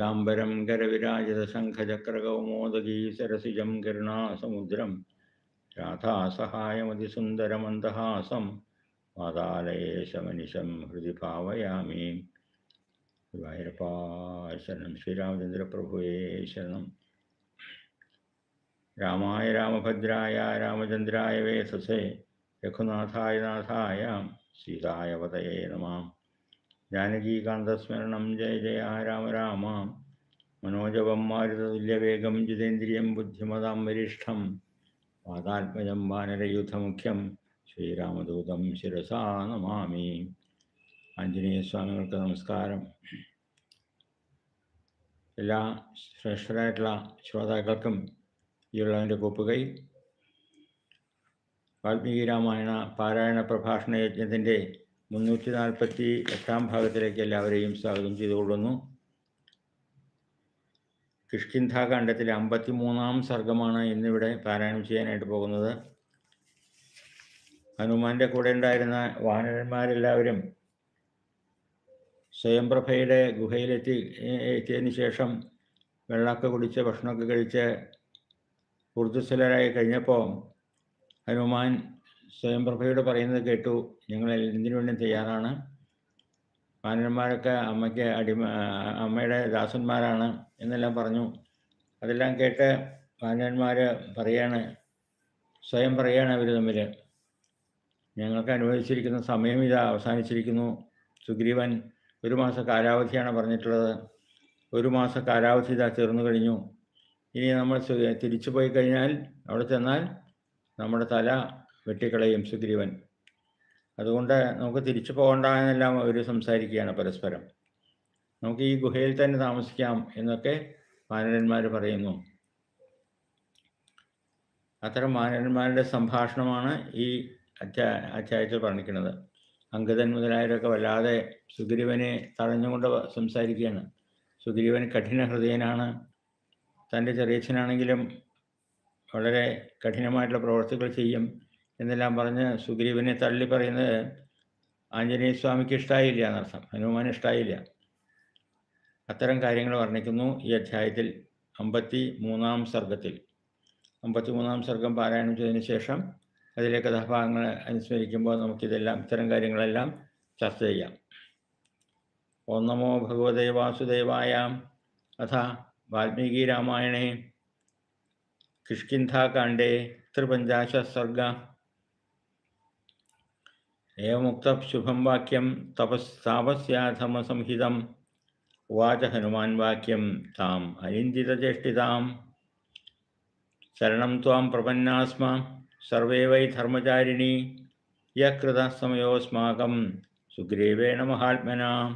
ശാംബരം കരവിരാജിതശംഖചക്രകൗമോദഗീ സരസിജം കരുണാസമുദ്രം രാധാസഹായമതിസുന്ദരമന്ദഹാസം പാതാലയേശമനിശം ഹൃദി ഭാവയാമി. ഗുരുവായൂരപ്പാ ശരണം ശ്രീരാമചന്ദ്രപ്രഭുവേ ശരണം. രാമായ രാമഭദ്രായ രാമചന്ദ്രായ വേസസേ. രഘുനാഥായ നാഥായ സീതായവതയേ നമാം. ജാനകീകാന്തസ്മരണം ജയ ജയ രാമ രാമ. മനോജവം മാരുതതുല്യവേഗം ജിതേന്ദ്രിയം ബുദ്ധിമതാം വരിഷ്ഠം പാതാത്മജം വാനരയുദ്ധമുഖ്യം ശ്രീരാമദൂതം ശിരസാ നമാമി. ആഞ്ജനേയസ്വാമികൾക്ക് നമസ്കാരം. എല്ലാ ശ്രേഷ്ഠരായിട്ടുള്ള ശ്രോതാക്കൾക്കും ഈയുള്ളതിന്റെ കൂപ്പുകൈ. വാൽമീകി രാമായണ പാരായണ പ്രഭാഷണ യജ്ഞത്തിന്റെ മുന്നൂറ്റി നാൽപ്പത്തി എട്ടാം ഭാഗത്തിലേക്ക് എല്ലാവരെയും സ്വാഗതം ചെയ്തുകൊള്ളുന്നു. കിഷ്കിന്ധാകാണ്ഡത്തിലെ അമ്പത്തി മൂന്നാം സർഗമാണ് ഇന്നിവിടെ പാരായണം ചെയ്യാനായിട്ട് പോകുന്നത്. ഹനുമാന്റെ കൂടെ ഉണ്ടായിരുന്ന വാനരന്മാരെല്ലാവരും സ്വയംപ്രഭയുടെ ഗുഹയിലെത്തി എത്തിയതിന് ശേഷം വെള്ളമൊക്കെ കുടിച്ച് ഭക്ഷണമൊക്കെ കഴിച്ച് ഊർജസ്വലരായി കഴിഞ്ഞപ്പോൾ ഹനുമാൻ സ്വയംപ്രഭയോട് പറയുന്നത് കേട്ടു. ഞങ്ങൾ എന്തിനു വേണ്ടി തയ്യാറാണ്? മാനന്മാരൊക്കെ അമ്മയ്ക്ക് അടിമ അമ്മയുടെ ദാസന്മാരാണ് എന്നെല്ലാം പറഞ്ഞു. അതെല്ലാം കേട്ട് മാനന്മാർ പറയാണ് സ്വയം പറയാണ് അവർ തമ്മിൽ ഞങ്ങൾക്ക് അനുവദിച്ചിരിക്കുന്ന സമയം ഇത് അവസാനിച്ചിരിക്കുന്നു. സുഗ്രീവൻ ഒരു മാസ കാലാവധിയാണ് പറഞ്ഞിട്ടുള്ളത്. ഒരു മാസ കാലാവധി ഇതാ തീർന്നു കഴിഞ്ഞു. ഇനി നമ്മൾ തിരിച്ചു പോയി കഴിഞ്ഞാൽ അവിടെ ചെന്നാൽ നമ്മുടെ തല വെട്ടിക്കളയും സുഗ്രീവൻ. അതുകൊണ്ട് നമുക്ക് തിരിച്ചു പോകണ്ട എന്നെല്ലാം അവർ സംസാരിക്കുകയാണ് പരസ്പരം. നമുക്ക് ഈ ഗുഹയിൽ തന്നെ താമസിക്കാം എന്നൊക്കെ മാനരന്മാർ പറയുന്നു. അത്തരം മാനരന്മാരുടെ സംഭാഷണമാണ് ഈ അധ്യാ അധ്യായത്തിൽ പറഞ്ഞിരിക്കുന്നത്. അങ്കദൻ മുതലായവരൊക്കെ വല്ലാതെ സുഗ്രീവനെ തടഞ്ഞുകൊണ്ട് സംസാരിക്കുകയാണ്. സുഗ്രീവൻ കഠിന ഹൃദയനാണ്. തന്റെ ചെറിയച്ഛനാണെങ്കിലും വളരെ കഠിനമായിട്ടുള്ള പ്രവർത്തികൾ ചെയ്യും. എന്നെല്ലാം പറഞ്ഞ് സുഗ്രീവനെ തള്ളി പറയുന്നത് ആഞ്ജനേയ സ്വാമിക്ക് ഇഷ്ടമായില്ല എന്നർത്ഥം. ഹനുമാൻ ഇഷ്ടമായില്ല അത്തരം കാര്യങ്ങൾ വർണിക്കുന്നു ഈ അധ്യായത്തിൽ അമ്പത്തി മൂന്നാം സർഗത്തിൽ അമ്പത്തി മൂന്നാം സർഗം പാരായണം ചെയ്തതിന് ശേഷം അതിലെ കഥാഭാഗങ്ങൾ അനുസ്മരിക്കുമ്പോൾ നമുക്കിതെല്ലാം ഇത്തരം കാര്യങ്ങളെല്ലാം ചർച്ച ചെയ്യാം. ഓം നമോ ഭഗവതേ വാസുദേവായ. അഥ വാൽമീകി രാമായണേ. കിഷ്കിന്ധാകാണ്ഡേ ത്രിപഞ്ചാശ സർഗ. ഏവമുക്ത ശുഭം വാക്യം തപസ്താപസ്യാധമസംഹിതം ഉവാച ഹനുമാൻ വാക്യം താം അനിന്ദിതചേഷ്ടിതാം. ശരണം ത്വാം പ്രപന്നാസ്മ സർവേ വൈ ധർമ്മചാരിണി യകൃത സമയോസ്മാകം സുഗ്രീവേണ മഹാത്മന.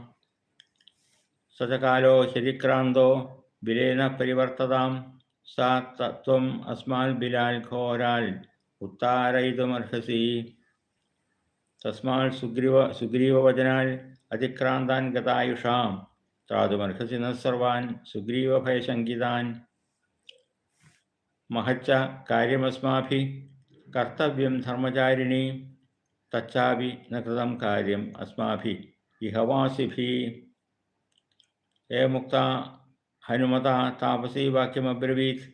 സചകാലോ ഹ്യതിക്രാന്തോ ബിലേന പരിവർത്തതാം. സാ തത്വം അസ്മാൽ ബിലാൽ ഘോരാൽ ഉത്താരയിതുമർഹസി. തസ്മാൽ സുഗ്രീവ സുഗ്രീവവചനാൽ അതിക്രാന്താൻ ഗതായുഷാം. ത്രാതുമർഹസി നസർവാൻ സർവാൻ സുഗ്രീവഭയശങ്കിതാൻ. മഹച്ച കാര്യമസ്മാഭി കർത്തവ്യം ധർമ്മചാരിണി തച്ചാപി നൃതം കാര്യം അസ്മാഭി. ഇഹവാസിഭി. ഏ മുക്ത ഹനുമത താപസി വാക്യമബ്രവീത്.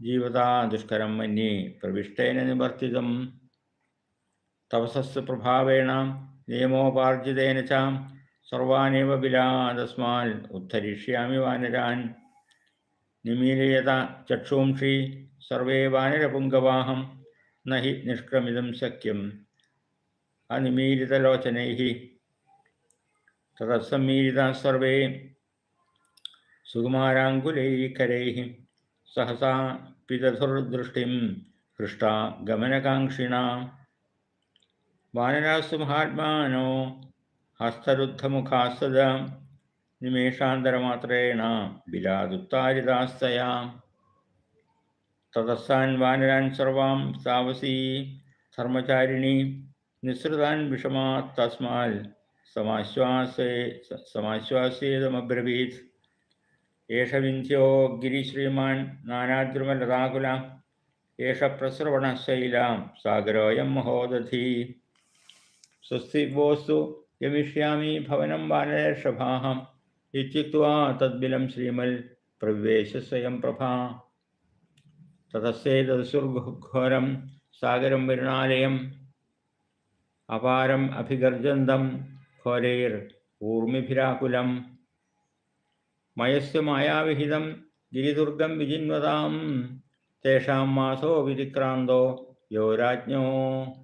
ജീവതാ ദുഷ്കരം മന്യേ പ്രവിഷ്ടേന നിവർത്തിതം. തപസസ് പ്രഭാവേണ നിയമോപാർജിതേന ചാം സർവാനേവ ബിലാതസ്മാൽ ഉദ്ധരിഷ്യാമി വാനരാൻ. നിമീലയത ചക്ഷൂംഷി സർവേ വാനരപുങ്കവാഹം നഹി നിഷ്ക്രമിതം സഖ്യം അനിമീലിതലോചനൈ തതസമ്മീലിത സർവേ സുകുമാരാങ്കുലൈകരൈ സഹസാ പിതധുർദൃഷ്ടിം ഹൃഷ്ടാ ഗമനകാംക്ഷിണ വാനരാസ്തു മഹാത്മാനോ ഹസ്തരുദ്ധമുഖാസ്തദ നിമേഷാന്തരമാത്രേണ ബിലാദുത്താരിതാസ്തയാ തതസ്സാൻ വാനരാൻ സർവാം താവസീ ധർമ്മചാരിണി നിസ്സൃതാൻ വിഷമാ തസ്മാൽ സമാശ്വാസേ സമാശ്വാസേതമബ്രവീത്. ഏഷ വിന്ധ്യോ ഗിരിശ്രീമാൻ നാനാദ്രുമലതാകുല ഏഷ പ്രസ്രവണശൈലാം സാഗരോയം മഹോദധി. സ്വസ്തിബോസ്തു ഗമിഷ്യാമി ഭവനം വാനരഷഭാഹം ഇത്യുക്വാ തദ്ബിലം ശ്രീമൽ പ്രവേശ സ്വയം പ്രഭ. തതസ്സേതസുർഘോരം സാഗരം വരുണാലയം അപാരം അഭിഗർജന്തം ഘോരൈർ ഊർമിഭിരാകുലം. മയസ് മായാവിഹിതം ഗിരിദുർഗം വിജിന്വതാം തേഷാം മാസോ വിതിക്രാന്തോ യോ രാജ്ഞോ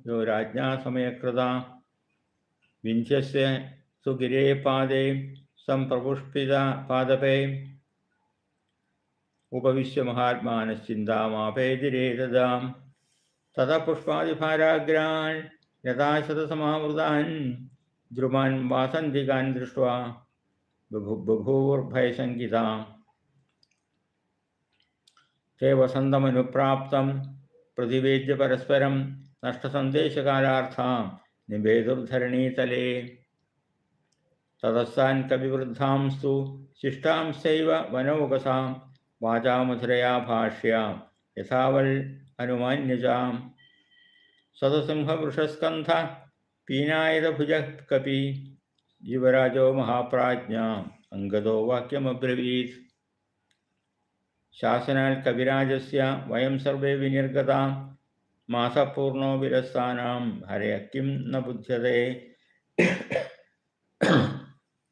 യോ രാജ്ഞാ സമയകൃത विन्ध्यस्य सुगिरे पादे सम्प्रपुष्पिता पादपे। उपविश्य महात्मानश्चिन्तामापेदिरे ददां ततः पुष्पादिभाराग्रान् यथा शतसमावृतान् द्रुमान् वासन्तिकान् दृष्ट्वा बभूवुर्भयशङ्किताम् ते वसन्तमनुप्राप्तं प्रतिवेद्य परस्परं नष्टसन्देशकालार्थां निवेदुर्धरणीतले ततस्तान् कविवृद्धांस्तु शिष्टांश्चैव वनौकसां वाचामधुरया भाष्यां, यथावल् अनुमान्यजाम् सदसिंहवृषस्कन्ध पीनायदभुजः कपि युवराजो महाप्राज्ञाम्, अङ्गदो वाक्यमब्रवीत्। शासनात् कविराजस्य, वयं सर्वे विनिर्गतां മാസപൂർണോ വിരസ്ഥാനാം ഹരയക്കിം ന ബുദ്ധ്യതേ.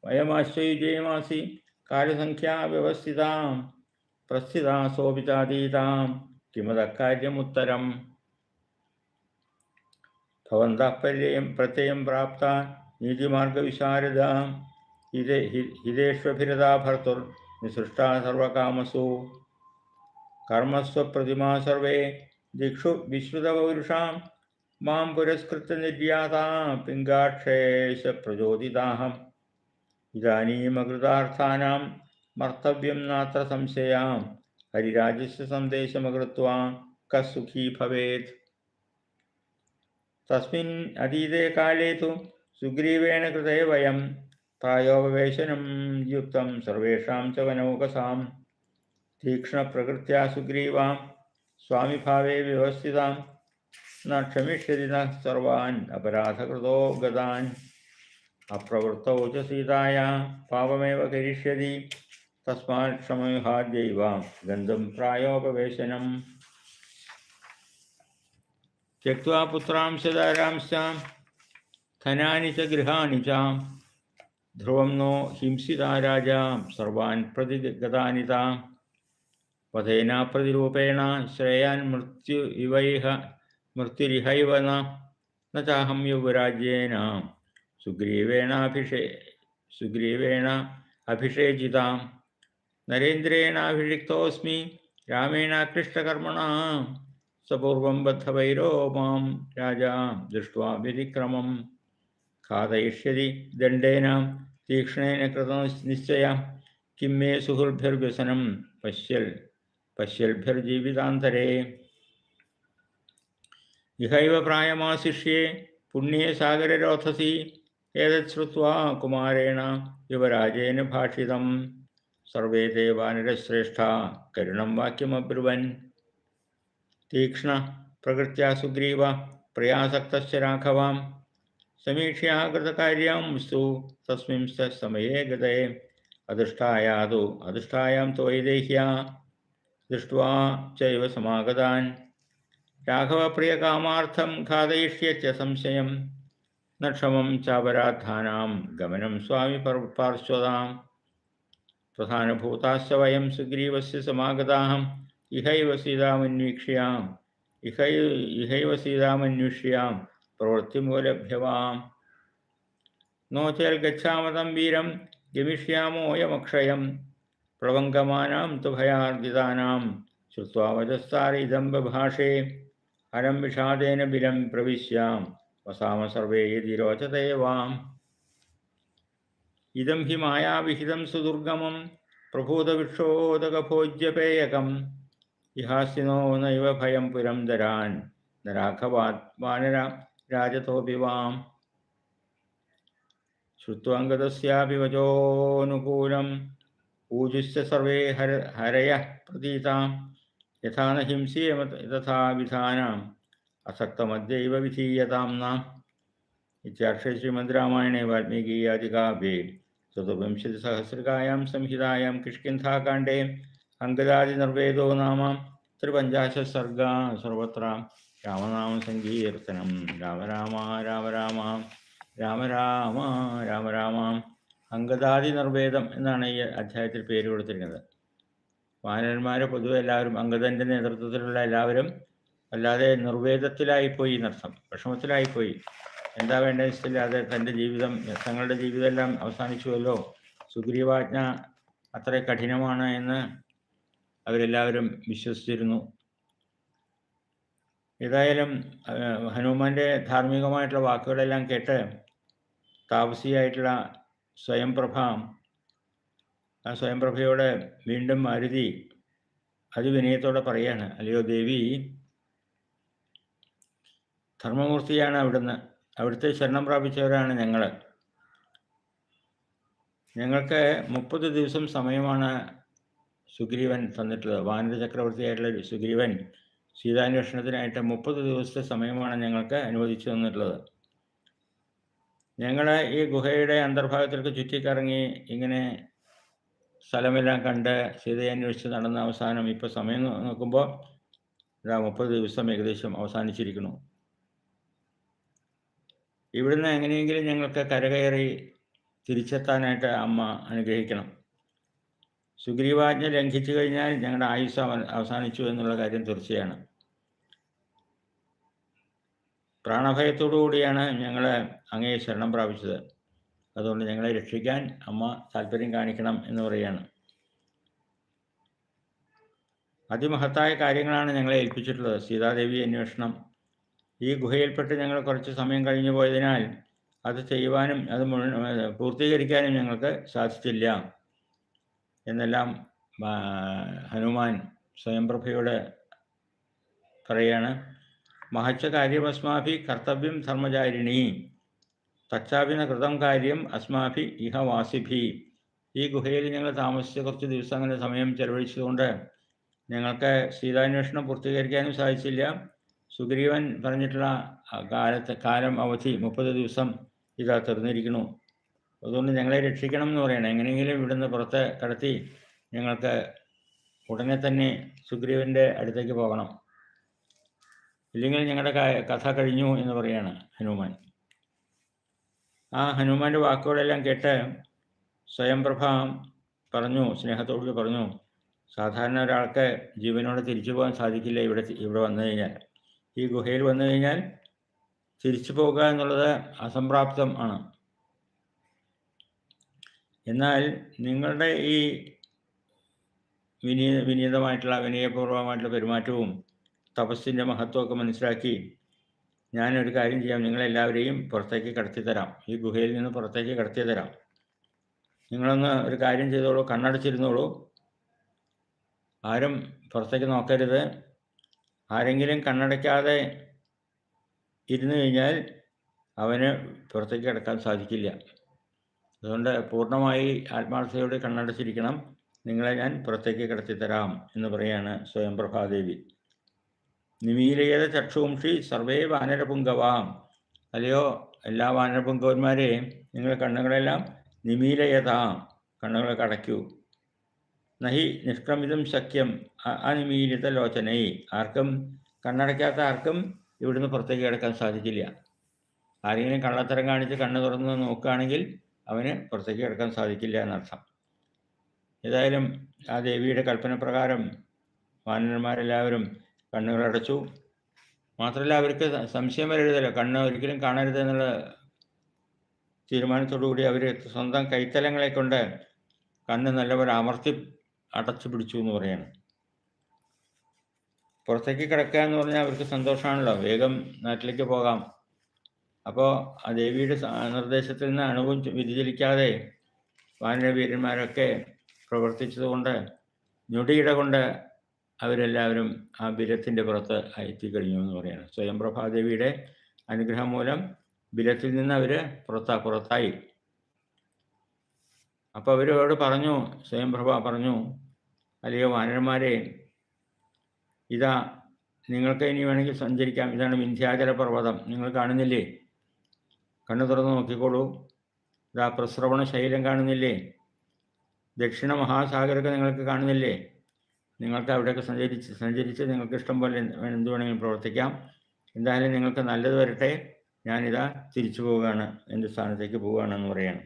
വയമാശ്ചയുജയമാസി കാര്യസംഖ്യാ വ്യവസ്ഥിതാം പ്രസ്ഥിതാ ശോഭിതാതീതാം കിമതക്കാര്യമുത്തരം. ഭവന്തഃ പര്യം പ്രത്യയം പ്രാപ്ത നീതിമാർഗവിശാരദാം. ഹിതേ ഹിതേഷ്വഭിരതാ ഭർത്തുർ നിസൃഷ്ടാ സർവകാമസു. കർമ്മസ്വ സർവേ दिक्षु विश्रुतपौरुषां माँ पुरस्कृत्य निर्याता पिङ्गाक्षेश प्रचोदिताहम्। इदानीमकृतार्थानां मर्तव्यं नात्र संशयां, हरिराजस्य सन्देशमकृत्वा कः सुखी भवेत्। तस्मिन् अतीते काले तु सुग्रीवेण कृते वयं प्रायोपवेशनं युक्तं सर्वेषां च वनौकसां तीक्ष्णप्रकृत्या सुग्रीवां स्वामिभावे व्यवस्थितां न क्षमिष्यति न सर्वान् अपराधकृतो गतान्। अप्रवृत्तौ च सीताया पापमेव करिष्यति। तस्मात् क्षमयुहाद्यैव गन्धं प्रायोपवेशनम्। त्यक्त्वा पुत्रांश्च दारांश्च धनानि च गृहाणि च ध्रुवं नो हिंसिता राजा, सर्वान् प्रतिगतानि ता वधेना വധേനാപ്രതിരൂപേണ ശ്രേയാൻ മൃത്യു ഇവൈഹ മൃത്യുരിഹൈവ ന ചാഹം യുവരാജ്യേന. സുഗ്രീവേണാഭിഷേ സുഗ്രീവേണ അഭിഷേചിതാം. നരേന്ദ്രേണാഭിഷിക്തോസ്മി രാമേണാകൃഷ്ടകർമ്മണ സപൂർവം ബദ്ധഭൈരോ മാം രാജാ ദൃഷ്ട്വാ വ്യതിക്രമം. ഖാദയിഷ്യതി ദണ്ഡേന തീക്ഷ്ണേന കൃത നിശ്ചയ കിം മേ സുഹൃദ്ഭിർവ്യസനം പശ്യൽ. പശ്യൽഭ്യർജീവിതാന്തരേ ഇഹൈവ പ്രായമാശിഷ്യേ പുണ്യേ സാഗരരോധസി ഏതത് ശ്രുവാ കുമാരേണ യുവരാജേന ഭാഷിതം. സർവേ ദേവാനുരശ്രേഷ്ഠ കരുണം വാക്യമബ്രുവൻ. തീക്ഷ്ണ പ്രകൃത്യാ സുഗ്രീവ പ്രയാസക്തശ്ച രാഘവാം. സമീക്ഷ്യാകൃതകാര്യാം സ്തു തസ്മിൻ സമയേ ഗതേ. അധിഷ്ഠായാതു അധിഷ്ഠായാം ത്വയി ദേഹ്യ दृष्ट्वा चैव समागतान्। राघवप्रियकामार्थं खादयिष्यत्य संशयं। न क्षमं चापराधानां गमनं स्वामि पार्श्वदां प्रधानभूताश्च वयं सुग्रीवस्य समागताः इहैव सीतामन्वीक्ष्याम्। इहै, इहैव सीतामन्विष्यां प्रवृत्तिमूलभ्यवाम् नो चेल्गच्छामतं वीरं गमिष्यामोऽयमक्षयं പ്ലവങ്കമാനാം തു ഭയാർജിതാനാം. ശ്രുത്വാ വചസ്താര ഇതം ബഭാഷേ ഹരം വിഷാദേന ബിലം പ്രവിശ്യാം. വസാമ സർവേ യതി രോചതേ വാം. ഇതം ഹി മായാവിഹിതം സുദുർഗമം. പ്രഭൂതവിക്ഷോദകഭോജ്യപേയകം ഇഹാസ്യനോ നൈവ ഭയം പുരം ധരാൻ. നരാഘവാത്മാനര രാജതോപി വാം. ശ്രുത്വാംഗതസ്യാപി വചോനുകൂലം पूजिष्य सर्वे हर, हरय प्रतीता यथा न हिंसीयम तथा विधानाम्, असक्तमद्यैव विधीयताम्नाम् इत्यार्थे श्रीमद्रामायणे वाल्मीकीयादिकाव्ये चतुर्विंशतिसहस्रिकायां संहितायां किष्किन्धाकाण्डे अङ्गदादिनिर्वेदो नाम त्रिपञ्चाशत् सर्गा सर्वत्र रामनामसङ्कीर्तनं राम राम राम राम राम राम राम राम। അങ്കദാദി നിർവേദം എന്നാണ് ഈ അധ്യായത്തിൽ പേര് കൊടുത്തിരിക്കുന്നത്. വാനരന്മാരെ പൊതുവെ എല്ലാവരും അങ്കദന്റെ നേതൃത്വത്തിലുള്ള എല്ലാവരും അല്ലാതെ നിർവേദത്തിലായിപ്പോയി എന്നർത്ഥം. വിഷമത്തിലായിപ്പോയി. എന്താ വേണ്ടത് വെച്ചില്ലാതെ തന്റെ ജീവിതം തങ്ങളുടെ ജീവിതം എല്ലാം അവസാനിച്ചുവല്ലോ. സുഗ്രീവാജ്ഞ അത്ര കഠിനമാണ് എന്ന് അവരെല്ലാവരും വിശ്വസിച്ചിരുന്നു. ഏതായാലും ഹനുമാന്റെ ധാർമ്മികമായിട്ടുള്ള വാക്കുകളെല്ലാം കേട്ട് താപസിയായിട്ടുള്ള സ്വയംപ്രഭ ആ സ്വയംപ്രഭയോടെ വീണ്ടും മാരുതി അതിവിനയത്തോടെ പറയാണ് അല്ലയോ ദേവി ധർമ്മമൂർത്തിയാണ് അവിടുന്ന്. അവിടുത്തെ ശരണം പ്രാപിച്ചവരാണ് ഞങ്ങൾ ഞങ്ങൾക്ക് മുപ്പത് ദിവസം സമയമാണ് സുഗ്രീവൻ തന്നിട്ടുള്ളത്. വാനര ചക്രവർത്തിയായിട്ടുള്ള സുഗ്രീവൻ സീതാന്വേഷണത്തിനായിട്ട് മുപ്പത് ദിവസത്തെ സമയമാണ് ഞങ്ങൾക്ക് അനുവദിച്ചു തന്നിട്ടുള്ളത്. ഞങ്ങൾ ഈ ഗുഹയുടെ അന്തർഭാഗത്തിലേക്ക് ചുറ്റിക്കറങ്ങി ഇങ്ങനെ സ്ഥലമെല്ലാം കണ്ട് സീതയെ അന്വേഷിച്ച് നടന്ന അവസാനം ഇപ്പോൾ സമയം നോക്കുമ്പോൾ ഇതാ മുപ്പത് ദിവസം ഏകദേശം അവസാനിച്ചിരിക്കുന്നു. ഇവിടുന്ന് എങ്ങനെയെങ്കിലും ഞങ്ങൾക്ക് കരകയറി തിരിച്ചെത്താനായിട്ട് അമ്മ അനുഗ്രഹിക്കണം. സുഗ്രീവാജ്ഞ ലംഘിച്ചു കഴിഞ്ഞാൽ ഞങ്ങളുടെ ആയുസ് അവസാനിച്ചു എന്നുള്ള കാര്യം തീർച്ചയാണ്. പ്രാണഭയത്തോടു കൂടിയാണ് ഞങ്ങൾ അങ്ങേ ശരണം പ്രാപിച്ചത്. അതുകൊണ്ട് ഞങ്ങളെ രക്ഷിക്കാൻ അമ്മ താല്പര്യം കാണിക്കണം എന്ന് പറയുകയാണ്. അതിമഹത്തായ കാര്യങ്ങളാണ് ഞങ്ങളെ ഏൽപ്പിച്ചിട്ടുള്ളത്. സീതാദേവി അന്വേഷണം. ഈ ഗുഹയിൽപ്പെട്ട് ഞങ്ങൾ കുറച്ച് സമയം കഴിഞ്ഞു പോയതിനാൽ അത് ചെയ്യുവാനും അത് പൂർത്തീകരിക്കാനും ഞങ്ങൾക്ക് സാധിച്ചില്ല. എന്നെല്ലാം ഹനുമാൻ സ്വയംപ്രഭയോട് പറയാണ് മഹച്ച കാര്യമസ്മാഭി കർത്തവ്യം ധർമ്മചാരിണി. തച്ചാപിന കൃതം കാര്യം അസ്മാഭി ഇഹ വാസിഭി. ഈ ഗുഹയിൽ ഞങ്ങൾ താമസിച്ച കുറച്ച് ദിവസം അങ്ങനെ സമയം ചെലവഴിച്ചതുകൊണ്ട് ഞങ്ങൾക്ക് സീതാന്വേഷണം പൂർത്തീകരിക്കാനും സാധിച്ചില്ല. സുഗ്രീവൻ പറഞ്ഞിട്ടുള്ള കാലത്ത് കാലം അവധി മുപ്പത് ദിവസം ഇതാ തീർന്നിരിക്കുന്നു. അതുകൊണ്ട് ഞങ്ങളെ രക്ഷിക്കണം എന്ന് പറയണം. എങ്ങനെയെങ്കിലും ഇവിടുന്ന് പുറത്ത് കടത്തി ഞങ്ങൾക്ക് ഉടനെ തന്നെ സുഗ്രീവന്റെ അടുത്തേക്ക് പോകണം. ഇല്ലെങ്കിൽ ഞങ്ങളുടെ കഥ കഴിഞ്ഞു എന്ന് പറയാണ് ഹനുമാൻ. ആ ഹനുമാന്റെ വാക്കുകളെല്ലാം കേട്ട് സ്വയംപ്രഭ പറഞ്ഞു സ്നേഹത്തോട് പറഞ്ഞു സാധാരണ ഒരാൾക്ക് ജീവനോടെ തിരിച്ചു പോകാൻ സാധിക്കില്ല ഇവിടെ ഇവിടെ വന്നു കഴിഞ്ഞാൽ. ഈ ഗുഹയിൽ വന്നു കഴിഞ്ഞാൽ തിരിച്ചു പോകുക എന്നുള്ളത് അസംപ്രാപ്തം ആണ്. എന്നാൽ നിങ്ങളുടെ ഈ വിനീ വിനീതമായിട്ടുള്ള വിനയപൂർവമായിട്ടുള്ള പെരുമാറ്റവും തപസ്സിന്റെ മഹത്വമൊക്കെ മനസ്സിലാക്കി ഞാനൊരു കാര്യം ചെയ്യാം. നിങ്ങളെല്ലാവരെയും പുറത്തേക്ക് കടത്തി തരാം ഈ ഗുഹയിൽ നിന്ന് പുറത്തേക്ക് കടത്തി തരാം നിങ്ങളൊന്ന് ഒരു കാര്യം ചെയ്തോളൂ കണ്ണടച്ചിരുന്നോളൂ. ആരും പുറത്തേക്ക് നോക്കരുത്. ആരെങ്കിലും കണ്ണടയ്ക്കാതെ ഇരുന്നു കഴിഞ്ഞാൽ അവന് പുറത്തേക്ക് കിടക്കാൻ സാധിക്കില്ല. അതുകൊണ്ട് പൂർണമായി ആത്മാർത്ഥയോട് കണ്ണടച്ചിരിക്കണം. നിങ്ങളെ ഞാൻ പുറത്തേക്ക് കിടത്തിത്തരാം എന്ന് പറയാണ് സ്വയം പ്രഭാദേവി നിമീലയത ചക്ഷുംഷി സർവേ വാനരപുങ്കവാം. അല്ലയോ എല്ലാ വാനരപുങ്കവന്മാരെയും നിങ്ങളുടെ കണ്ണുകളെല്ലാം നിമീലയതാം കണ്ണുകളെ കടയ്ക്കൂ. നഹി നിഷ്ക്രമിതം ശക്യം അനിമീലിത ലോചനൈ. ആർക്കും കണ്ണടയ്ക്കാത്ത ആർക്കും ഇവിടുന്ന് പുറത്തേക്ക് കിടക്കാൻ സാധിക്കില്ല. ആരെങ്കിലും കള്ളത്തരം കാണിച്ച് കണ്ണ് തുറന്ന് നോക്കുകയാണെങ്കിൽ അവന് പുറത്തേക്ക് കിടക്കാൻ സാധിക്കില്ല എന്നർത്ഥം. ഏതായാലും ആ ദേവിയുടെ കൽപ്പന പ്രകാരം വാനരന്മാരെല്ലാവരും കണ്ണുകൾ അടച്ചു മാത്രമല്ല അവർക്ക് സംശയം വരരുതല്ലോ. കണ്ണ് ഒരിക്കലും കാണരുത് എന്നുള്ള കൂടി അവർ സ്വന്തം കൈത്തലങ്ങളെ കൊണ്ട് കണ്ണ് നല്ലപോലെ അമർത്തി അടച്ചു പിടിച്ചു എന്ന് പറയാണ്. പുറത്തേക്ക് കിടക്കുക എന്ന് പറഞ്ഞാൽ അവർക്ക് സന്തോഷമാണല്ലോ. വേഗം നാട്ടിലേക്ക് പോകാം. അപ്പോൾ ആ ദേവിയുടെ നിർദ്ദേശത്തിൽ നിന്ന് അണുവും വ്യതിചലിക്കാതെ വാനരവീരന്മാരൊക്കെ പ്രവർത്തിച്ചതുകൊണ്ട് ഞൊടിയിട കൊണ്ട് അവരെല്ലാവരും ആ ബിരത്തിന്റെ പുറത്ത് എത്തിക്കഴിഞ്ഞു എന്ന് പറയുന്നത് സ്വയം പ്രഭാദേവിയുടെ അനുഗ്രഹം മൂലം ബിരത്തിൽ നിന്ന് അവർ പുറത്താ പുറത്തായി. അപ്പോൾ അവരോട് പറഞ്ഞു സ്വയംപ്രഭ പറഞ്ഞു അല്ലയോ വാനരന്മാരെ ഇതാ നിങ്ങൾക്ക് ഇനി വേണമെങ്കിൽ സഞ്ചരിക്കാം. ഇതാണ് വിന്ധ്യാചല പർവതം. നിങ്ങൾ കാണുന്നില്ലേ? കണ്ണു തുറന്ന് നോക്കിക്കോളൂ. ഇതാ പ്രസ്രവണ ശൈലം കാണുന്നില്ലേ? ദക്ഷിണ മഹാസാഗരമൊക്കെ നിങ്ങൾക്ക് കാണുന്നില്ലേ? നിങ്ങൾക്ക് അവിടെയൊക്കെ സഞ്ചരിച്ച് സഞ്ചരിച്ച് നിങ്ങൾക്ക് ഇഷ്ടം പോലെ എന്ത് വേണമെങ്കിലും പ്രവർത്തിക്കാം. എന്തായാലും നിങ്ങൾക്ക് നല്ലത് വരട്ടെ. ഞാനിതാ തിരിച്ചു പോവുകയാണ്. എന്റെ സ്ഥാനത്തേക്ക് പോവുകയാണെന്ന് പറയാണ്.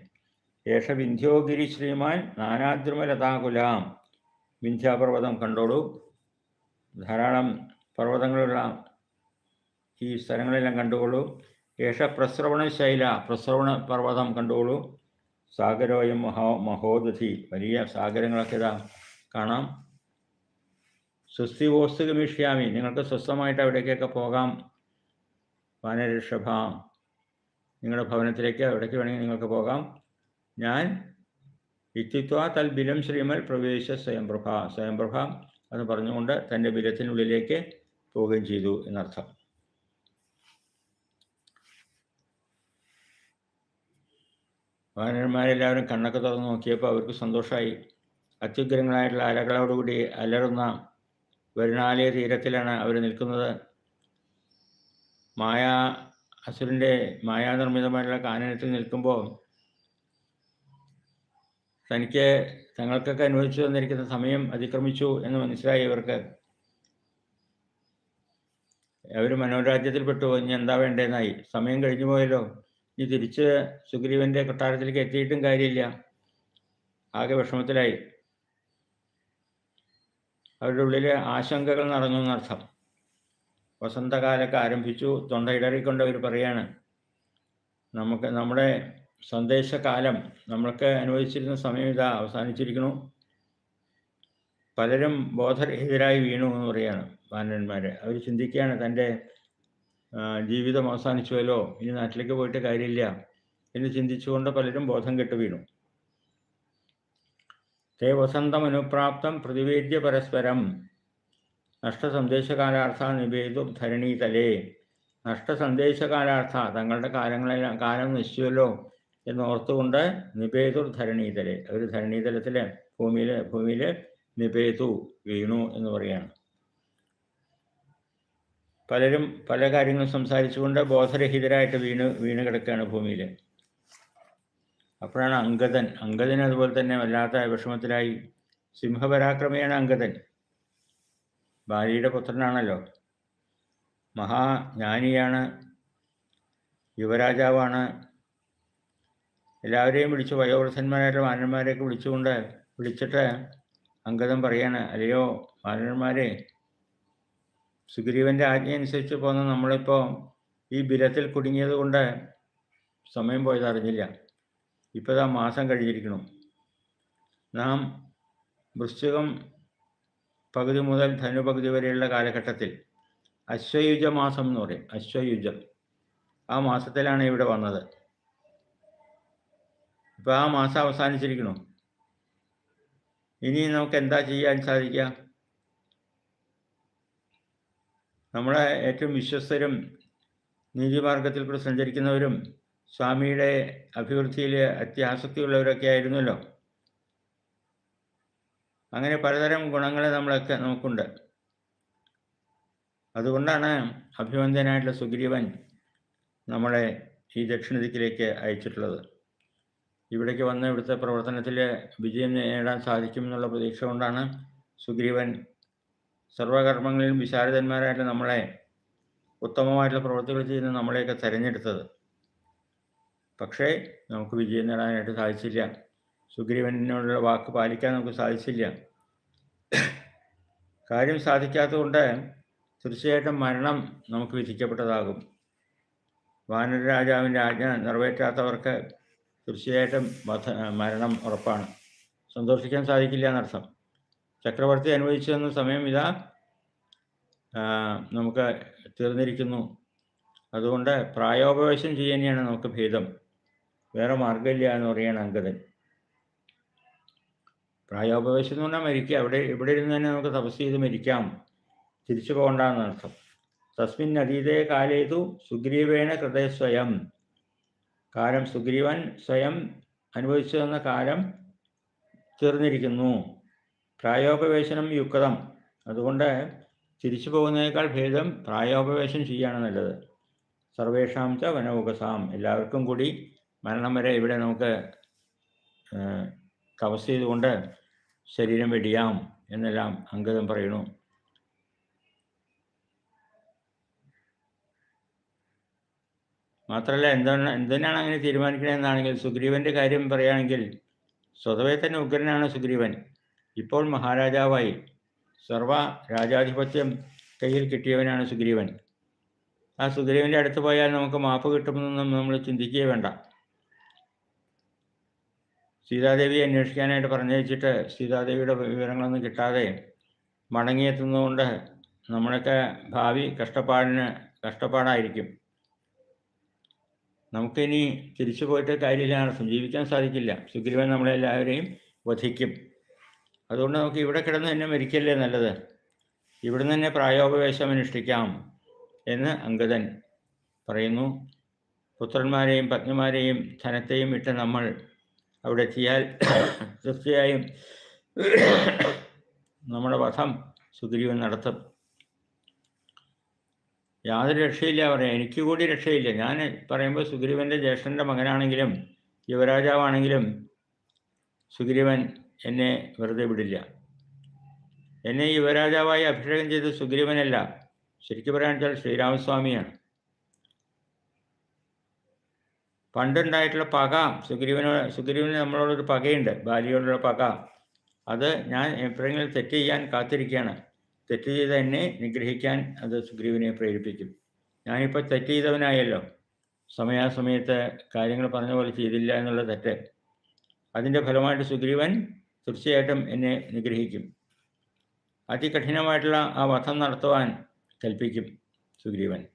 ഏഷ വിന്ധ്യോഗിരി ശ്രീമാൻ നാനാദ്രുമലതാകുലാം വിന്ധ്യാപർവതം കണ്ടോളൂ. ധാരാളം പർവതങ്ങളുള്ള ഈ സ്ഥലങ്ങളെല്ലാം കണ്ടുകൊള്ളൂ. ഏഷ പ്രസ്രവണ ശൈല പ്രസ്രവണ പർവതം കണ്ടുകൊള്ളൂ. സാഗരോയം മഹോ മഹോദധി വലിയ സാഗരങ്ങളൊക്കെ ഇതാ കാണാം. സ്വസ്തി വോസ്തു ഗമിഷ്യാമി നിങ്ങൾക്ക് സ്വസ്ഥമായിട്ട് അവിടേക്കൊക്കെ പോകാം. വാനരഷഭ നിങ്ങളുടെ ഭവനത്തിലേക്ക് എവിടേക്ക് വേണമെങ്കിൽ നിങ്ങൾക്ക് പോകാം. ഞാൻ ഇത്തിത്വ തൽ ബിലം ശ്രീമൽ പ്രവേശ സ്വയംപ്രഭ. സ്വയംപ്രഭ എന്ന് പറഞ്ഞുകൊണ്ട് തന്റെ ബിലത്തിനുള്ളിലേക്ക് പോവുകയും ചെയ്തു എന്നർത്ഥം. വാനരന്മാരെല്ലാവരും കണ്ണൊക്കെ തുറന്ന് നോക്കിയപ്പോൾ അവർക്ക് സന്തോഷമായി. അത്യുഗ്രങ്ങളായിട്ടുള്ള അലകളോടുകൂടി അലറുന്ന വരുണാലയ തീരത്തിലാണ് അവർ നിൽക്കുന്നത്. മായ അസുരന്റെ മായാനിർമ്മിതമായിട്ടുള്ള കാനനത്തിൽ നിൽക്കുമ്പോൾ തനിക്ക് തങ്ങൾക്കൊക്കെ അനുവദിച്ചു തന്നിരിക്കുന്ന സമയം അതിക്രമിച്ചു എന്ന് മനസ്സിലായി ഇവർക്ക്. അവർ മനോരാജ്യത്തിൽപ്പെട്ടു. ഇനി എന്താ വേണ്ടതെന്നായി സമയം കഴിഞ്ഞു പോയല്ലോ. ഇനി തിരിച്ച് സുഗ്രീവന്റെ കൊട്ടാരത്തിലേക്ക് എത്തിയിട്ടും കാര്യമില്ല. ആകെ വിഷമത്തിലായി. അവരുടെ ഉള്ളിൽ ആശങ്കകൾ നടന്നു എന്നർത്ഥം. വസന്തകാലമൊക്കെ ആരംഭിച്ചു. തൊണ്ടയിടറിക്കൊണ്ട് അവർ പറയാണ് നമുക്ക് നമ്മുടെ സന്ദേശകാലം നമ്മൾക്ക് അനുവദിച്ചിരുന്ന സമയം ഇതാ അവസാനിച്ചിരിക്കുന്നു. പലരും ബോധരഹിതരായി വീണു എന്ന് പറയാണ് ബാനന്മാർ അവർ ചിന്തിക്കുകയാണ് തന്റെ ജീവിതം അവസാനിച്ചുവല്ലോ. ഇനി നാട്ടിലേക്ക് പോയിട്ട് കാര്യമില്ല എന്ന് ചിന്തിച്ചുകൊണ്ട് പലരും ബോധം കെട്ട് വീണു. തേ വസന്തം അനുപ്രാപ്തം പ്രതിവേദ്യ പരസ്പരം നഷ്ടസന്ദേശകാലാർത്ഥ നിവേദു ധരണീതലേ നഷ്ടസന്ദേശകാലാർത്ഥ തങ്ങളുടെ കാലങ്ങളെല്ലാം കാലം നശിച്ചുവല്ലോ എന്നോർത്തുകൊണ്ട് നിപേതു ധരണീതലെ ഒരു ധരണീതലത്തിൽ ഭൂമിയിൽ ഭൂമിയിൽ നിപേതു വീണു എന്ന് പറയാണ് പലരും പല കാര്യങ്ങളും സംസാരിച്ചുകൊണ്ട് ബോധരഹിതരായിട്ട് വീണ് വീണ് കിടക്കുകയാണ് ഭൂമിയിൽ. അപ്പോഴാണ് അങ്കദൻ അങ്കദൻ അതുപോലെ തന്നെ വല്ലാത്ത വിഷമത്തിലായി. സിംഹപരാക്രമിയാണ് അങ്കദൻ ഭാര്യയുടെ പുത്രനാണല്ലോ. മഹാജ്ഞാനിയാണ് യുവരാജാവാണ്. എല്ലാവരെയും വിളിച്ച് വയോവൃദ്ധന്മാരായിട്ട് മാനന്മാരെയൊക്കെ വിളിച്ചുകൊണ്ട് വിളിച്ചിട്ട് അങ്കദം പറയാണ് അല്ലയോ മാനന്മാരെ സുഗ്രീവന്റെ ആജ്ഞ അനുസരിച്ച് പോകുന്ന നമ്മളിപ്പോൾ ഈ ബിലത്തിൽ കുടുങ്ങിയത് കൊണ്ട് സമയം പോയത് അറിഞ്ഞില്ല ഇപ്പോൾ ആ മാസം കഴിഞ്ഞിരിക്കണം നാം വൃശ്ചികം പകുതി മുതൽ ധനുപകുതി വരെയുള്ള കാലഘട്ടത്തിൽ അശ്വയുജ മാസം എന്ന് പറയും. അശ്വയുജം. ആ മാസത്തിലാണ് ഇവിടെ വന്നത്. ഇപ്പം ആ മാസം അവസാനിച്ചിരിക്കണു ഇനി നമുക്ക് എന്താ ചെയ്യാൻ സാധിക്കുക? നമ്മളെ ഏറ്റവും വിശ്വസ്തരും നീതിമാർഗത്തിൽ കൂടെ സഞ്ചരിക്കുന്നവരും സ്വാമിയുടെ അഭിവൃദ്ധിയിൽ അത്യാസക്തിയുള്ളവരൊക്കെ ആയിരുന്നല്ലോ അങ്ങനെ പലതരം ഗുണങ്ങൾ നമ്മളൊക്കെ നമുക്കുണ്ട്. അതുകൊണ്ടാണ് അഭിവന്ദനായിട്ടുള്ള സുഗ്രീവൻ നമ്മളെ ഈ ദക്ഷിണ ദിക്കിലേക്ക് അയച്ചിട്ടുള്ളത്. ഇവിടേക്ക് വന്ന് ഇവിടുത്തെ പ്രവർത്തനത്തിൽ വിജയം നേടാൻ സാധിക്കുമെന്നുള്ള പ്രതീക്ഷ കൊണ്ടാണ് സുഗ്രീവൻ സർവകർമ്മങ്ങളിലും വിശാരദന്മാരായിട്ട് നമ്മളെ ഉത്തമമായിട്ടുള്ള പ്രവൃത്തികൾ ചെയ്യുന്ന നമ്മളെയൊക്കെ തിരഞ്ഞെടുത്തത്. പക്ഷേ നമുക്ക് വിജയം നേടാനായിട്ട് സാധിച്ചില്ല. സുഗ്രീവനോടുള്ള വാക്ക് പാലിക്കാൻ നമുക്ക് സാധിച്ചില്ല. കാര്യം സാധിക്കാത്തതുകൊണ്ട് തീർച്ചയായിട്ടും മരണം നമുക്ക് വിധിക്കപ്പെട്ടതാകും. വാനരരാജാവിന്റെ ആജ്ഞ നിറവേറ്റാത്തവർക്ക് തീർച്ചയായിട്ടും വധ മരണം ഉറപ്പാണ്. സന്തോഷിക്കാൻ സാധിക്കില്ല എന്നർത്ഥം. ചക്രവർത്തി അനുവദിച്ചു തന്ന സമയം ഇതാ നമുക്ക് തീർന്നിരിക്കുന്നു. അതുകൊണ്ട് പ്രായോപവേശം ചെയ്യുന്നതാണ് നമുക്ക് ഭേദം. വേറെ മാർഗമില്ല എന്ന് പറയാണ് അങ്കദൻ. പ്രായോപവേശം എന്ന് പറഞ്ഞാൽ മരിക്കുക അവിടെ ഇവിടെ ഇരുന്ന് തന്നെ നമുക്ക് തപസ് ചെയ്ത് മരിക്കാം. തിരിച്ചു പോകണ്ടെന്ന് അർത്ഥം. തസ്മിൻ അതീതേ കാലേതു സുഗ്രീവേണ ഹൃദയ സ്വയം. കാലം സുഗ്രീവൻ സ്വയം അനുഭവിച്ചു തന്ന കാലം തീർന്നിരിക്കുന്നു. പ്രായോപവേശനം യുക്തം. അതുകൊണ്ട് തിരിച്ചു പോകുന്നതിനേക്കാൾ ഭേദം പ്രായോപവേശം ചെയ്യാണ് നല്ലത്. സർവേഷാം ച വനൗകസാം. എല്ലാവർക്കും കൂടി മരണം വരെ ഇവിടെ നമുക്ക് കവസ് ചെയ്തുകൊണ്ട് ശരീരം വെടിയാം എന്നെല്ലാം അങ്കദം പറയുന്നു. മാത്രമല്ല എന്താണ് എന്തിനാണ് അങ്ങനെ തീരുമാനിക്കണമെന്നാണെങ്കിൽ സുഗ്രീവന്റെ കാര്യം പറയുകയാണെങ്കിൽ സ്വതവേ തന്നെ ഉഗ്രനാണ് സുഗ്രീവൻ. ഇപ്പോൾ മഹാരാജാവായി സർവ രാജാധിപത്യം കയ്യിൽ കിട്ടിയവനാണ് സുഗ്രീവൻ. ആ സുഗ്രീവന്റെ അടുത്ത് പോയാൽ നമുക്ക് മാപ്പ് കിട്ടുമെന്നൊന്നും നമ്മൾ ചിന്തിക്കുകയേ വേണ്ട. സീതാദേവിയെ അന്വേഷിക്കാനായിട്ട് പറഞ്ഞയച്ചിട്ട് സീതാദേവിയുടെ വിവരങ്ങളൊന്നും കിട്ടാതെ മടങ്ങിയെത്തുന്നതുകൊണ്ട് നമ്മുടെയൊക്കെ ഭാവി കഷ്ടപ്പാടിന് കഷ്ടപ്പാടായിരിക്കും. നമുക്കിനി തിരിച്ചു പോയിട്ട് കാര്യമില്ല ജീവിക്കാൻ സാധിക്കില്ല. സുഗ്രീവൻ നമ്മളെല്ലാവരെയും വധിക്കും. അതുകൊണ്ട് നമുക്ക് ഇവിടെ കിടന്ന് തന്നെ മരിക്കല്ലേ നല്ലത്? ഇവിടുന്ന് തന്നെ പ്രായോപവേശം അനുഷ്ഠിക്കാം എന്ന് അങ്കദൻ പറയുന്നു. പുത്രന്മാരെയും പത്നിമാരെയും ധനത്തെയും ഇട്ട് നമ്മൾ അവിടെ എത്തിയാൽ തീർച്ചയായും നമ്മുടെ വധം സുഗ്രീവൻ നടത്തും. യാതൊരു രക്ഷയില്ല പറയാം എനിക്ക് കൂടി രക്ഷയില്ല. ഞാൻ പറയുമ്പോൾ സുഗ്രീവന്റെ ജ്യേഷ്ഠന്റെ മകനാണെങ്കിലും യുവരാജാവാണെങ്കിലും സുഗ്രീവൻ എന്നെ വെറുതെ വിടില്ല. എന്നെ യുവരാജാവായി അഭിഷേകം ചെയ്ത സുഗ്രീവനല്ല. ശരിക്കും പറയാൻ വെച്ചാൽ ശ്രീരാമസ്വാമിയാണ്. പണ്ടുണ്ടായിട്ടുള്ള പക. സുഗ്രീവനോട് സുഗ്രീവന് നമ്മളോടൊരു പകയുണ്ട്. ബാലിയോടുള്ള പക. അത് ഞാൻ എപ്പോഴെങ്കിലും തെറ്റ് ചെയ്യാൻ കാത്തിരിക്കുകയാണ്. തെറ്റ് ചെയ്ത എന്നെ നിഗ്രഹിക്കാൻ അത് സുഗ്രീവനെ പ്രേരിപ്പിക്കും. ഞാനിപ്പോൾ തെറ്റ് ചെയ്തവനായല്ലോ. സമയാസമയത്ത് കാര്യങ്ങൾ പറഞ്ഞ പോലെ ചെയ്തില്ല എന്നുള്ള തെറ്റ്. അതിന്റെ ഫലമായിട്ട് സുഗ്രീവൻ തീർച്ചയായിട്ടും എന്നെ നിഗ്രഹിക്കും. അതികഠിനമായിട്ടുള്ള ആ വധം നടത്തുവാൻ കൽപ്പിക്കും സുഗ്രീവൻ.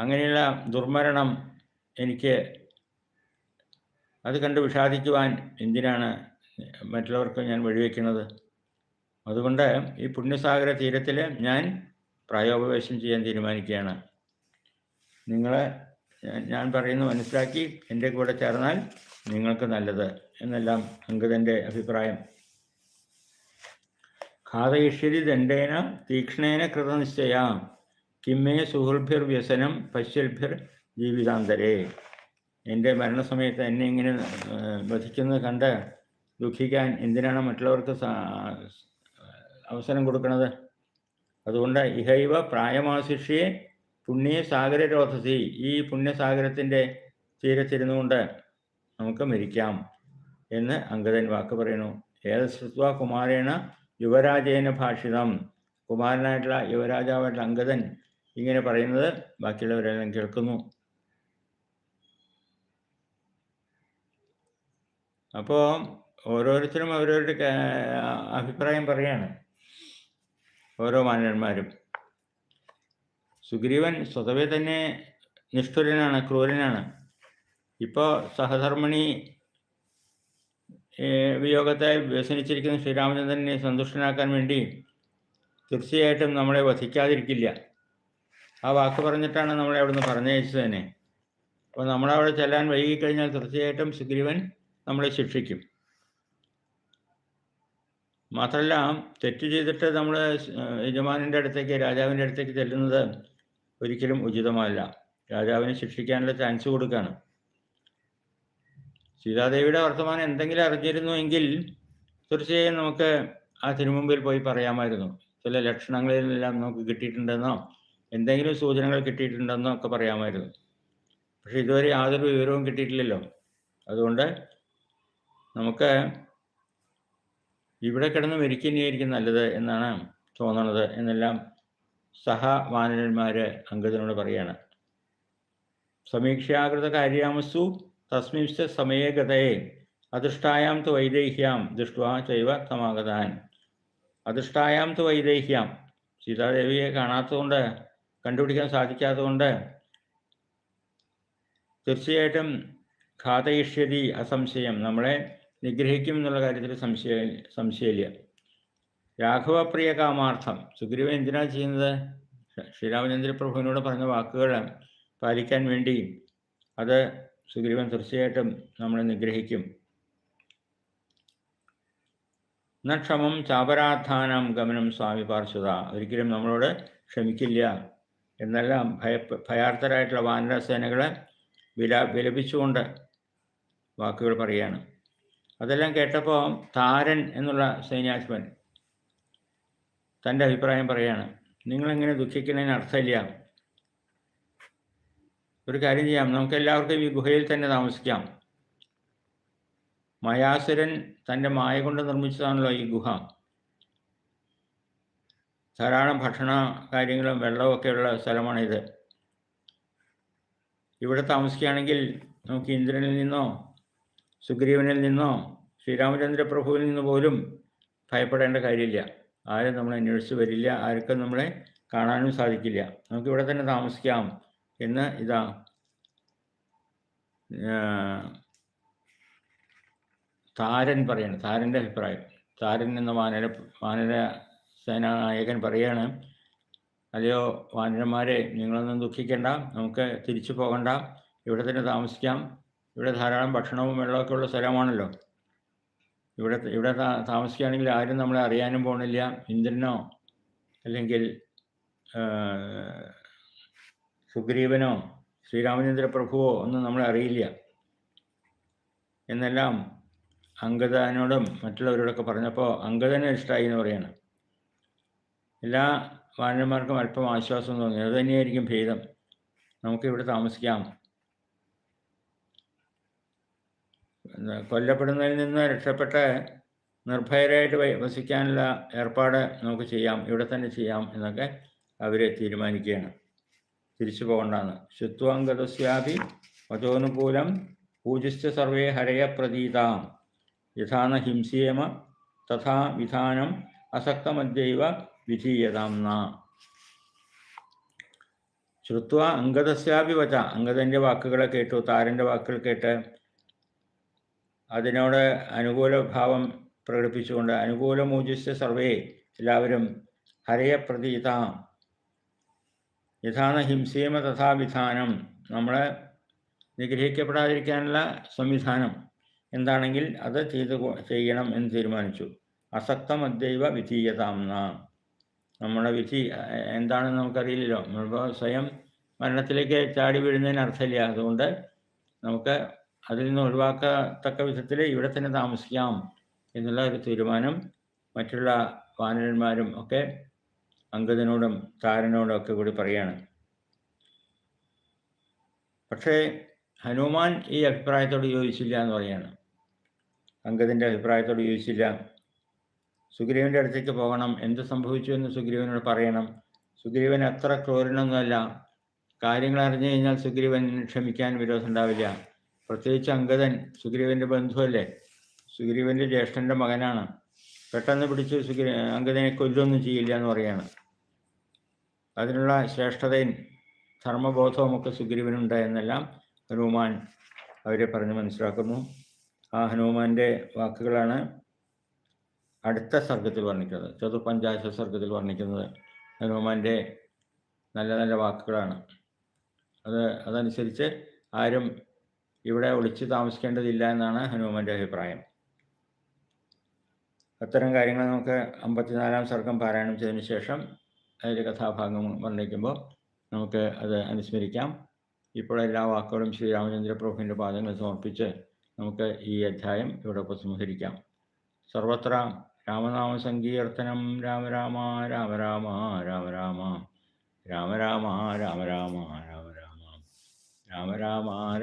അങ്ങനെയുള്ള ദുർമരണം എനിക്ക് അത് കണ്ട് വിഷാദിക്കുവാൻ എന്തിനാണ് മറ്റുള്ളവർക്ക് ഞാൻ വഴിവെക്കുന്നത്? അതുകൊണ്ട് ഈ പുണ്യസാഗര തീരത്തിൽ ഞാൻ പ്രായോപവേശം ചെയ്യാൻ തീരുമാനിക്കുകയാണ്. നിങ്ങളെ ഞാൻ- പറയുന്നത് മനസ്സിലാക്കി എന്റെ കൂടെ ചേർന്നാൽ നിങ്ങൾക്ക് നല്ലത് എന്നെല്ലാം അങ്കദന്റെ അഭിപ്രായം. ഖാതയിഷ്യതി ദണ്ഡേന തീക്ഷ്ണേന കൃതനിശ്ചയ. കിമ്മേ സുഹൃഭിർ വ്യസനം പശ്യൽഭിർ ജീവിതാന്തരേ. എന്റെ മരണസമയത്ത് എന്നെ ഇങ്ങനെ വധിക്കുന്നത് കണ്ട് ദുഃഖിക്കാൻ എന്തിനാണ് മറ്റുള്ളവർക്ക് അവസരം കൊടുക്കുന്നത് അതുകൊണ്ട് ഇഹൈവ പ്രായമാശിഷ്യെ പുണ്യ സാഗരരോധസി ഈ പുണ്യസാഗരത്തിന്റെ തീരത്തിരുന്നുകൊണ്ട് നമുക്ക് മരിക്കാം എന്ന് അങ്കദൻ വാക്ക് പറയുന്നു. ഏതശ്രുത്വ കുമാരേണ യുവരാജേന ഭാഷിതം. കുമാരനായിട്ടുള്ള യുവരാജാവായിട്ടുള്ള അങ്കദൻ ഇങ്ങനെ പറയുന്നത്. ബാക്കിയുള്ളവരെല്ലാം കേൾക്കുന്നു. അപ്പോൾ ഓരോരുത്തരും അവരവരുടെ അഭിപ്രായം പറയാണ്. ഓരോ മാനന്മാരും സുഗ്രീവൻ സ്വതവേ തന്നെ നിഷ്ഠുരനാണ് ക്രൂരനാണ്. ഇപ്പോൾ സഹധർമ്മിണി വിയോഗത്തെ വ്യസനിച്ചിരിക്കുന്ന ശ്രീരാമചന്ദ്രനെ സന്തുഷ്ടനാക്കാൻ വേണ്ടി തീർച്ചയായിട്ടും നമ്മളെ വധിക്കാതിരിക്കില്ല. ആ വാക്ക് പറഞ്ഞിട്ടാണ് നമ്മളെ അവിടുന്ന് പറഞ്ഞയച്ചത് തന്നെ അപ്പോൾ നമ്മളവിടെ ചെല്ലാൻ വൈകിക്കഴിഞ്ഞാൽ തീർച്ചയായിട്ടും സുഗ്രീവൻ നമ്മളെ ശിക്ഷിക്കും. മാത്രമല്ല തെറ്റ് ചെയ്തിട്ട് നമ്മൾ യജമാനന്റെ അടുത്തേക്ക് രാജാവിന്റെ അടുത്തേക്ക് ചെല്ലുന്നത് ഒരിക്കലും ഉചിതമല്ല. രാജാവിനെ ശിക്ഷിക്കാനുള്ള ചാൻസ് കൊടുക്കുകയാണ് സീതാദേവിയുടെ വർത്തമാനം എന്തെങ്കിലും അറിഞ്ഞിരുന്നു എങ്കിൽ തീർച്ചയായും നമുക്ക് ആ തിരുമുമ്പിൽ പോയി പറയാമായിരുന്നു. ചില ലക്ഷണങ്ങളിലെല്ലാം നമുക്ക് കിട്ടിയിട്ടുണ്ടെന്നോ എന്തെങ്കിലും സൂചനകൾ കിട്ടിയിട്ടുണ്ടെന്നോ ഒക്കെ പറയാമായിരുന്നു. പക്ഷെ ഇതുവരെ യാതൊരു വിവരവും കിട്ടിയിട്ടില്ലല്ലോ. അതുകൊണ്ട് നമുക്ക് ഇവിടെ കിടന്ന് മരിക്കുന്നതായിരിക്കും നല്ലത് എന്നാണ് തോന്നണത് എന്നെല്ലാം സഹവാനരന്മാർ അംഗത്തിനോട് പറയാണ്. സമീക്ഷാകൃത കാര്യാമസു തസ്മിംശ സമയഗതയെ അധിഷ്ഠായാം തു വൈദേഹ്യാം ദൃഷ്ട ചൈവ തമാഗതാൻ. അധിഷ്ഠായാം തു വൈദേഹ്യാം. സീതാദേവിയെ കാണാത്തതുകൊണ്ട് കണ്ടുപിടിക്കാൻ സാധിക്കാത്തതുകൊണ്ട് തീർച്ചയായിട്ടും ഘാതയിഷ്യതി അസംശയം നമ്മളെ നിഗ്രഹിക്കും എന്നുള്ള കാര്യത്തിൽ സംശയ സംശയമില്ല. രാഘവപ്രിയ കാമാർത്ഥം സുഗ്രീവൻ എന്തിനാ ചെയ്യുന്നത്? ശ്രീ- ശ്രീരാമചന്ദ്ര പ്രഭുവിനോട് പറഞ്ഞ വാക്കുകൾ പാലിക്കാൻ വേണ്ടി അത് സുഗ്രീവൻ തീർച്ചയായിട്ടും നമ്മളെ നിഗ്രഹിക്കും. ക്ഷമം ചാപരാധാനം ഗമനം സ്വാമി പാർശ്വത ഒരിക്കലും നമ്മളോട് ക്ഷമിക്കില്ല. എന്നെല്ലാം ഭയ ഭയാർത്ഥരായിട്ടുള്ള വാനരസേനകളെ വില വിലപിച്ചുകൊണ്ട് വാക്കുകൾ പറയുകയാണ്. അതെല്ലാം കേട്ടപ്പോൾ താരൻ എന്നുള്ള സൈന്യാധിപൻ തന്റെ അഭിപ്രായം പറയാണ് നിങ്ങളിങ്ങനെ ദുഃഖിക്കുന്നതിന് അർത്ഥമില്ല. ഒരു കാര്യം ചെയ്യാം നമുക്ക് എല്ലാവർക്കും ഈ ഗുഹയിൽ തന്നെ താമസിക്കാം. മയാസുരൻ തന്റെ മായ കൊണ്ട് നിർമ്മിച്ചതാണല്ലോ ഈ ഗുഹ. ധാരാളം ഭക്ഷണ കാര്യങ്ങളും വെള്ളമൊക്കെയുള്ള സ്ഥലമാണിത്. ഇവിടെ താമസിക്കുകയാണെങ്കിൽ നമുക്ക് ഇന്ദ്രനിൽ നിന്നോ സുഗ്രീവനിൽ നിന്നോ ശ്രീരാമചന്ദ്ര പ്രഭുവിൽ നിന്ന് പോലും ഭയപ്പെടേണ്ട കാര്യമില്ല. ആരും നമ്മളെ അന്വേഷിച്ച് വരില്ല ആർക്കും നമ്മളെ കാണാനും സാധിക്കില്ല. നമുക്ക് ഇവിടെ തന്നെ താമസിക്കാം എന്ന് ഇതാ താരൻ പറയാണ് താരന്റെ അഭിപ്രായം. താരൻ എന്ന വാനര വാനര സേനാനായകൻ പറയാണ് അല്ലയോ വാനരന്മാരെ നിങ്ങളൊന്നും ദുഃഖിക്കേണ്ട നമുക്ക് തിരിച്ചു പോകണ്ട. ഇവിടെ തന്നെ താമസിക്കാം. ഇവിടെ ധാരാളം ഭക്ഷണവും വെള്ളമൊക്കെ ഉള്ള സ്ഥലമാണല്ലോ. ഇവിടെ ഇവിടെ താമസിക്കുകയാണെങ്കിൽ ആരും നമ്മളെ അറിയാനും പോകണില്ല ഇന്ദ്രനോ അല്ലെങ്കിൽ സുഗ്രീവനോ ശ്രീരാമചന്ദ്ര പ്രഭുവോ ഒന്നും നമ്മളെ അറിയില്ല. എന്നെല്ലാം അങ്കദനോടും മറ്റുള്ളവരോടൊക്കെ പറഞ്ഞപ്പോൾ അങ്കദനെ ഇഷ്ടമായി എന്ന് പറയാണ്. എല്ലാ വാനന്മാർക്കും അല്പം ആശ്വാസം തോന്നി. അത് തന്നെയായിരിക്കും ഭേദം. നമുക്കിവിടെ താമസിക്കാം. കൊല്ലപ്പെടുന്നതിൽ നിന്ന് രക്ഷപ്പെട്ട് നിർഭയരായിട്ട് വസിക്കാനുള്ള ഏർപ്പാട് നമുക്ക് ചെയ്യാം. ഇവിടെ തന്നെ ചെയ്യാം എന്നൊക്കെ അവരെ തീരുമാനിക്കുകയാണ്. തിരിച്ചു പോകേണ്ടതാണ്. ശുത്വാംഗതസ്യാപി വചോനുകൂലം പൂജിച്ച സർവേ ഹരയ പ്രതീതാം. യഥാന ഹിംസേമ തഥാ വിധാനം അസക്തമദ്യൈവ വിധീയതാം ന ശ്രുത്വ അംഗതസ്യാപി വച അംഗതന്റെ വാക്കുകളെ കേട്ടു താരന്റെ വാക്കുകൾ കേട്ട് അതിനോട് അനുകൂല ഭാവം പ്രകടിപ്പിച്ചുകൊണ്ട് അനുകൂലമൂജിച്ച സർവേ എല്ലാവരും ഹരയ പ്രതീത. യഥാന ഹിംസേമ തഥാവിധാനം നമ്മളെ നിഗ്രഹിക്കപ്പെടാതിരിക്കാനുള്ള സംവിധാനം. എന്താണെങ്കിൽ അത് ചെയ്ത് ചെയ്യണം എന്ന് തീരുമാനിച്ചു. അസക്തമദ്ദൈവ വിധീയതാംന നമ്മുടെ വിധി എന്താണെന്ന് നമുക്കറിയില്ലല്ലോ. നമ്മളിപ്പോൾ സ്വയം മരണത്തിലേക്ക് ചാടി വീഴുന്നതിന് അർത്ഥമില്ല. അതുകൊണ്ട് നമുക്ക് അതിൽ നിന്ന് ഒഴിവാക്കത്തക്ക വിധത്തിൽ ഇവിടെ തന്നെ താമസിക്കാം എന്നുള്ള ഒരു തീരുമാനം മറ്റുള്ള വാനരന്മാരും ഒക്കെ അങ്കദനോടും താരനോടും ഒക്കെ കൂടി പറയാണ്. പക്ഷേ ഹനുമാൻ ഈ അഭിപ്രായത്തോട് യോജിച്ചില്ല എന്ന് പറയാണ്. അങ്കദിന്റെ അഭിപ്രായത്തോട് യോജിച്ചില്ല. സുഗ്രീവന്റെ അടുത്തേക്ക് പോകണം. എന്ത് സംഭവിച്ചു എന്ന് സുഗ്രീവനോട് പറയണം. സുഗ്രീവൻ അത്ര ക്രൂരനൊന്നുമല്ല. കാര്യങ്ങൾ അറിഞ്ഞു കഴിഞ്ഞാൽ സുഗ്രീവൻ ക്ഷമിക്കാൻ വിരോധം ഉണ്ടാവില്ല പ്രത്യേകിച്ച് അങ്കദൻ സുഗ്രീവന്റെ ബന്ധുവല്ലേ? സുഗ്രീവന്റെ ജ്യേഷ്ഠന്റെ മകനാണ്. പെട്ടെന്ന് പിടിച്ച് സുഗ്രീ അങ്കദനെ കൊല്ലൊന്നും ചെയ്യില്ല എന്ന് പറയാണ്. അതിനുള്ള ശ്രേഷ്ഠതയും ധർമ്മബോധവും ഒക്കെ സുഗ്രീവനുണ്ട് എന്നെല്ലാം ഹനുമാൻ അവരെ പറഞ്ഞ് മനസ്സിലാക്കുന്നു. ആ ഹനുമാന്റെ വാക്കുകളാണ് അടുത്ത സർഗത്തിൽ വർണിക്കുന്നത് ചതുപഞ്ചാശ സർഗത്തിൽ വർണിക്കുന്നത് ഹനുമാന്റെ നല്ല നല്ല വാക്കുകളാണ്. അത് അതനുസരിച്ച് ആരും ഇവിടെ ഒളിച്ചു താമസിക്കേണ്ടതില്ല എന്നാണ് ഹനുമാന്റെ അഭിപ്രായം. അത്തരം കാര്യങ്ങൾ നമുക്ക് അമ്പത്തിനാലാം സർഗം പാരായണം ചെയ്തതിന് ശേഷം അതിന്റെ കഥാഭാഗം വർണിക്കുമ്പോൾ നമുക്ക് അത് അനുസ്മരിക്കാം. ഇപ്പോൾ എല്ലാ വാക്കുകളും ശ്രീരാമചന്ദ്ര പ്രഭുവിന്റെ പാദങ്ങൾ സമർപ്പിച്ച് നമുക്ക് ഈ അധ്യായം ഇവിടെ ഉപസംഹരിക്കാം സർവത്ര രാമനാമ സങ്കീർത്തനം. രാമ രാമ രാമ രാമ രാമ രാമ. രാമ രാമ രാമ രാമ രാമ രാമ. രാമ രാമ